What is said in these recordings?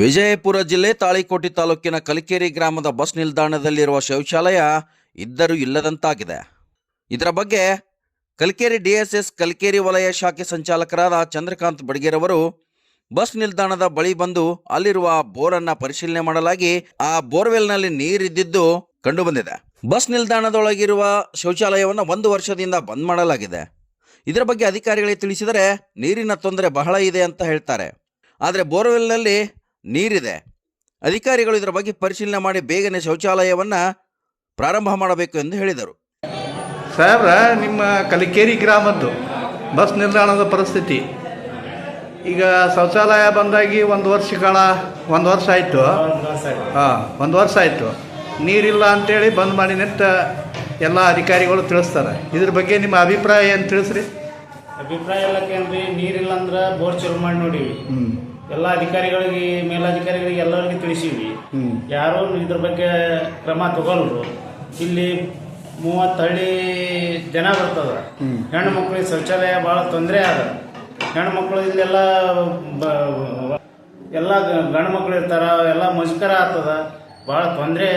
ವಿಜಯಪುರ ಜಿಲ್ಲೆ ತಾಳಿಕೋಟೆ ತಾಲೂಕಿನ ಕಲಿಕೇರಿ ಗ್ರಾಮದ ಬಸ್ ನಿಲ್ದಾಣದಲ್ಲಿರುವ ಶೌಚಾಲಯ ಇದ್ದರೂ ಇಲ್ಲದಂತಾಗಿದೆ. ಇದರ ಬಗ್ಗೆ ಕಲಿಕೇರಿ ಡಿಎಸ್ಎಸ್ ಕಲಿಕೇರಿ ವಲಯ ಶಾಖೆ ಸಂಚಾಲಕರಾದ ಚಂದ್ರಕಾಂತ್ ಬಡ್ಗೇರವರು ಬಸ್ ನಿಲ್ದಾಣದ ಬಳಿ ಬಂದು ಅಲ್ಲಿರುವ ಬೋರನ್ನ ಪರಿಶೀಲನೆ ಮಾಡಲಾಗಿ ಆ ಬೋರ್ವೆಲ್ನಲ್ಲಿ ನೀರಿದ್ದಿದ್ದು ಕಂಡುಬಂದಿದೆ. ಬಸ್ ನಿಲ್ದಾಣದೊಳಗಿರುವ ಶೌಚಾಲಯವನ್ನು ಒಂದು ವರ್ಷದಿಂದ ಬಂದ್ ಮಾಡಲಾಗಿದೆ. ಇದರ ಬಗ್ಗೆ ಅಧಿಕಾರಿಗಳಿಗೆ ತಿಳಿಸಿದರೆ ನೀರಿನ ತೊಂದರೆ ಬಹಳ ಇದೆ ಅಂತ ಹೇಳ್ತಾರೆ. ಆದರೆ ಬೋರ್ವೆಲ್ನಲ್ಲಿ ನೀರಿದೆ. ಅಧಿಕಾರಿಗಳು ಇದರ ಬಗ್ಗೆ ಪರಿಶೀಲನೆ ಮಾಡಿ ಬೇಗನೆ ಶೌಚಾಲಯವನ್ನು ಪ್ರಾರಂಭ ಮಾಡಬೇಕು ಎಂದು ಹೇಳಿದರು. ಸರ್ ನಿಮ್ಮ ಕಲಿಕೇರಿ ಗ್ರಾಮದ್ದು ಬಸ್ ನಿಲ್ದಾಣದ ಪರಿಸ್ಥಿತಿ. ಈಗ ಶೌಚಾಲಯ ಬಂದಾಗಿ ಒಂದು ವರ್ಷ ಕಾಲ ಒಂದು ವರ್ಷ ಆಯಿತು. ಹಾಂ ಒಂದು ವರ್ಷ ಆಯಿತು. ನೀರಿಲ್ಲ ಅಂತೇಳಿ ಬಂದ್ ಮಾಡಿ ನಿಂತ ಎಲ್ಲ ಅಧಿಕಾರಿಗಳು ತಿಳಿಸ್ತಾರೆ. ಇದ್ರ ಬಗ್ಗೆ ನಿಮ್ಮ ಅಭಿಪ್ರಾಯ ಏನು ತಿಳಿಸ್ರಿ? ಅಭಿಪ್ರಾಯ ಎಲ್ಲ ಕೇಳ್ರಿ ನೀರಿಲ್ಲ ಅಂದ್ರೆ ಬೋರ್ ಚಲೋ ಮಾಡಿ ನೋಡಿವಿ. ಹ್ಞೂ ಎಲ್ಲ ಅಧಿಕಾರಿಗಳಿಗೆ ಮೇಲಾಧಿಕಾರಿಗಳಿಗೆ ಎಲ್ಲರಿಗೂ ತಿಳಿಸಿವಿ. ಯಾರು ಇದ್ರ ಬಗ್ಗೆ ಕ್ರಮ ತಗೊಳ್ರು. ಇಲ್ಲಿ ಮೂವತ್ತು ಹಳ್ಳಿ ಜನ ಬರ್ತದ. ಹೆಣ್ಣು ಮಕ್ಕಳಿಗೆ ಶೌಚಾಲಯ ಭಾಳ ತೊಂದರೆ ಅದ ಹೆಣ್ಣು ಮಕ್ಕಳು ಇಲ್ಲೆಲ್ಲ ಎಲ್ಲ ಗಂಡು ಮಕ್ಕಳು ಇರ್ತಾರ ಎಲ್ಲ ಮುಷ್ಕರ ಆಗ್ತದ. ಭಾಳ ತೊಂದರೆ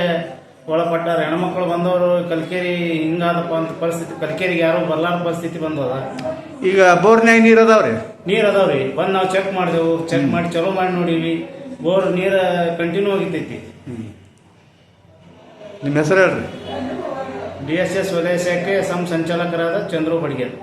ಒಳಪಟ್ಟಾರ. ಹೆಣ್ಮಕ್ಳು ಬಂದವರು ಕಲ್ಕೇರಿ ಹಿಂಗಾದಪ್ಪ ಅಂತ ಪರಿಸ್ಥಿತಿ ಕಲ್ಕೇರಿಗೆ ಯಾರು ಬರ್ಲಾರ ಪರಿಸ್ಥಿತಿ ಬಂದದ. ಈಗ ಬೋರ್ನ್ಯಾಗ ನೀರು ಅದಾವ್ರಿ ನೀರ್ ಅದಾವ್ರಿ. ಬಂದು ನಾವು ಚೆಕ್ ಮಾಡಿದೆವು. ಚೆಕ್ ಮಾಡಿ ಚಲೋ ಮಾಡಿ ನೋಡಿವಿ. ಬೋರ್ ನೀರು ಕಂಟಿನ್ಯೂ ಆಗಿತ್ತೈತಿ ನಿಮ್ಮ ಹೆಸರು ಹೇಳ್ರಿ. ಡಿ ಎಸ್ ಎಸ್ ವಲಯ ಶಾಖೆ ಸಂ ಸಂಚಾಲಕರಾದ ಚಂದ್ರು ಬಡ್ಗೇರ್